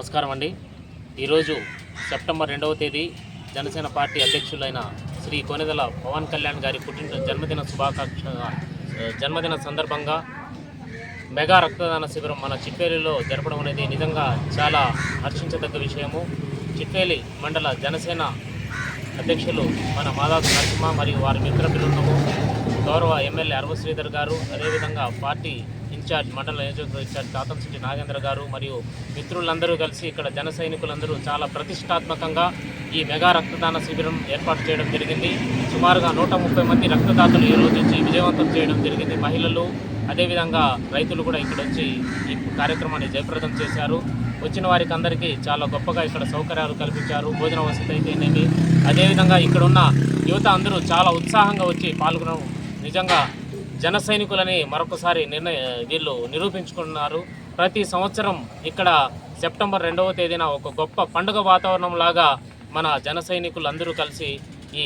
నమస్కారం అండి. ఈరోజు సెప్టెంబర్ రెండవ తేదీ జనసేన పార్టీ అధ్యక్షులైన శ్రీ కొనెదల పవన్ కళ్యాణ్ గారి పుట్టిన జన్మదిన శుభాకాంక్ష జన్మదిన సందర్భంగా మెగా రక్తదాన శిబిరం మన చిట్వేలిలో జరపడం అనేది నిజంగా చాలా హర్షించదగ్గ విషయము. చిట్వేలి మండల జనసేన అధ్యక్షులు మన మాదాసు నరసింహ మరియు వారి మిత్ర బృందము గౌరవ ఎమ్మెల్యే అరవ శ్రీధర్ గారు అదేవిధంగా పార్టీ ఇన్ఛార్జ్ మండల నియోజకవర్గ ఇన్ఛార్జ్ కాతంశెట్టి నాగేంద్ర గారు మరియు మిత్రులందరూ కలిసి ఇక్కడ జన సైనికులందరూ చాలా ప్రతిష్టాత్మకంగా ఈ మెగా రక్తదాన శిబిరం ఏర్పాటు చేయడం జరిగింది. సుమారుగా నూట ముప్పై మంది రక్తదాతలు ఈ రోజు విజయవంతం చేయడం జరిగింది. మహిళలు అదేవిధంగా రైతులు కూడా ఇక్కడ వచ్చి ఈ కార్యక్రమాన్ని జయప్రదం చేశారు. వచ్చిన వారికి అందరికీ చాలా గొప్పగా ఇక్కడ సౌకర్యాలు కల్పించారు. భోజన వసతి అయితేనేమి? అదేవిధంగా ఇక్కడున్న యువత అందరూ చాలా ఉత్సాహంగా వచ్చి పాల్గొనడం నిజంగా జన సైనికులని మరొకసారి నిర్ణయ వీళ్ళు నిరూపించుకున్నారు. ప్రతి సంవత్సరం ఇక్కడ సెప్టెంబర్ రెండవ తేదీన ఒక గొప్ప పండుగ వాతావరణం లాగా మన జన సైనికులందరూ కలిసి ఈ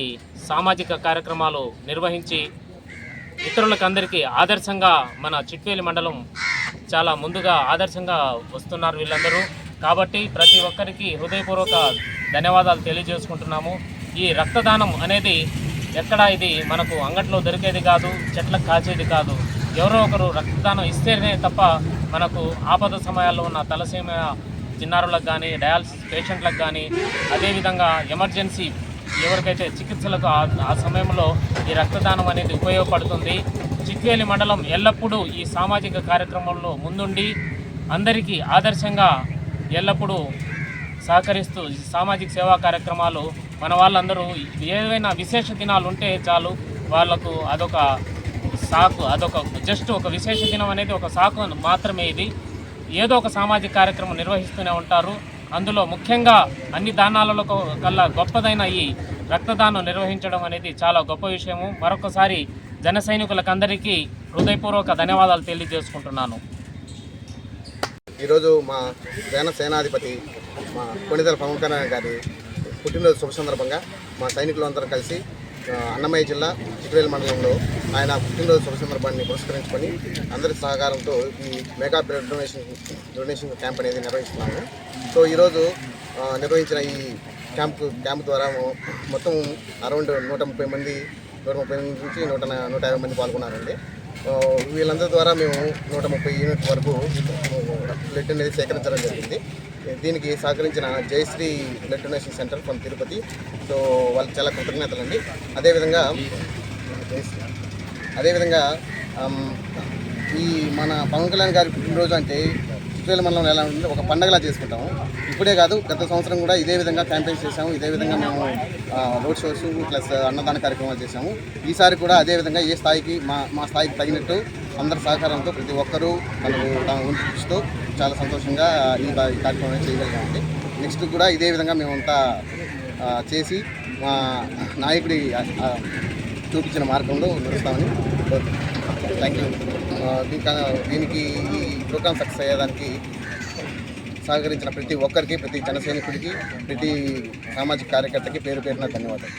సామాజిక కార్యక్రమాలు నిర్వహించి ఇతరులకందరికీ ఆదర్శంగా మన చిట్వేలి మండలం చాలా ముందుగా ఆదర్శంగా వస్తున్నారు వీళ్ళందరూ. కాబట్టి ప్రతి ఒక్కరికి హృదయపూర్వక ధన్యవాదాలు తెలియజేసుకుంటున్నాము. ఈ రక్తదానం అనేది ఎక్కడ ఇది మనకు అంగట్లో దొరికేది కాదు చెట్లకు కాచేది కాదు. ఎవరో ఒకరు రక్తదానం ఇస్తేనే తప్ప మనకు ఆపద సమయాల్లో ఉన్న తలసీమ చిన్నారులకు కానీ డయాలసిస్ పేషెంట్లకు కానీ అదేవిధంగా ఎమర్జెన్సీ ఎవరికైతే చికిత్సలకు ఆ సమయంలో ఈ రక్తదానం అనేది ఉపయోగపడుతుంది. చిక్వేలి మండలం ఎల్లప్పుడూ ఈ సామాజిక కార్యక్రమంలో ముందుండి అందరికీ ఆదర్శంగా ఎల్లప్పుడూ సహకరిస్తూ ఈ సామాజిక సేవా కార్యక్రమాలు మన వాళ్ళందరూ ఏవైనా విశేష దినాలు ఉంటే చాలు వాళ్ళకు అదొక సాకు అదొక జస్ట్ ఒక విశేష దినం అనేది ఒక సాకు మాత్రమే ఇది. ఏదో ఒక సామాజిక కార్యక్రమం నిర్వహిస్తూనే ఉంటారు. అందులో ముఖ్యంగా అన్ని దానాలలో కల్లా గొప్పదైన ఈ రక్తదానం నిర్వహించడం అనేది చాలా గొప్ప విషయము. మరొకసారి జన సైనికులకందరికీ హృదయపూర్వక ధన్యవాదాలు తెలియజేసుకుంటున్నాను. ఈరోజు మా జన సేనాధిపతి మా కొణిదల పవన్ కళ్యాణ్ గారి పుట్టినరోజు శుభ సందర్భంగా మా సైనికులందరం కలిసి అన్నమయ్య జిల్లా చిట్వేలు మండలంలో ఆయన పుట్టినరోజు శుభ సందర్భాన్ని పురస్కరించుకొని అందరి సహకారంతో ఈ mega blood donation donation camp అనేది నిర్వహిస్తున్నాము. సో ఈరోజు నిర్వహించిన ఈ క్యాంప్ క్యాంప్ ద్వారా మొత్తం అరౌండ్ నూట ముప్పై మంది నూట ముప్పై మంది నుంచి నూట నూట యాభై మంది పాల్గొన్నారండి. వీళ్ళందరి ద్వారా మేము నూట ముప్పై యూనిట్ వరకు బ్లడ్ అనేది సేకరించడం జరిగింది. దీనికి సహకరించిన Jayashree blood donation centre from Tirupati. So వాళ్ళకి చాలా కృతజ్ఞతలండి. అదేవిధంగా అదేవిధంగా ఈ మన పవన్ కళ్యాణ్ గారి పుట్టినరోజు అంటే చిత్రేల మండలం ఎలా ఉంటుంది ఒక పండగలా చేసుకుంటాము. ఇప్పుడే కాదు గత సంవత్సరం కూడా ఇదే విధంగా క్యాంపెయిన్స్ చేసాము ఇదే విధంగా మేము రోడ్ షోస్ ప్లస్ అన్నదాన కార్యక్రమాలు చేసాము ఈసారి కూడా అదే విధంగా ఏ స్థాయికి మా మా స్థాయికి తగినట్టు అందరి సహకారంతో ప్రతి ఒక్కరూ మనకు తమ ఉంచుతూ చాలా సంతోషంగా ఈ బా- కార్యక్రమం చేయగలిగామండి. నెక్స్ట్ కూడా ఇదే విధంగా మేమంతా చేసి మా నాయకుడి చూపించిన మార్గంలో నడుస్తామని థ్యాంక్ యూ దీనికి ఈ ప్రోగ్రామ్ సక్సెస్ అయ్యేదానికి సహకరించిన ప్రతి ఒక్కరికి ప్రతి జనసైనికుడికి ప్రతి సామాజిక కార్యకర్తకి పేరు పేరున ధన్యవాదాలు.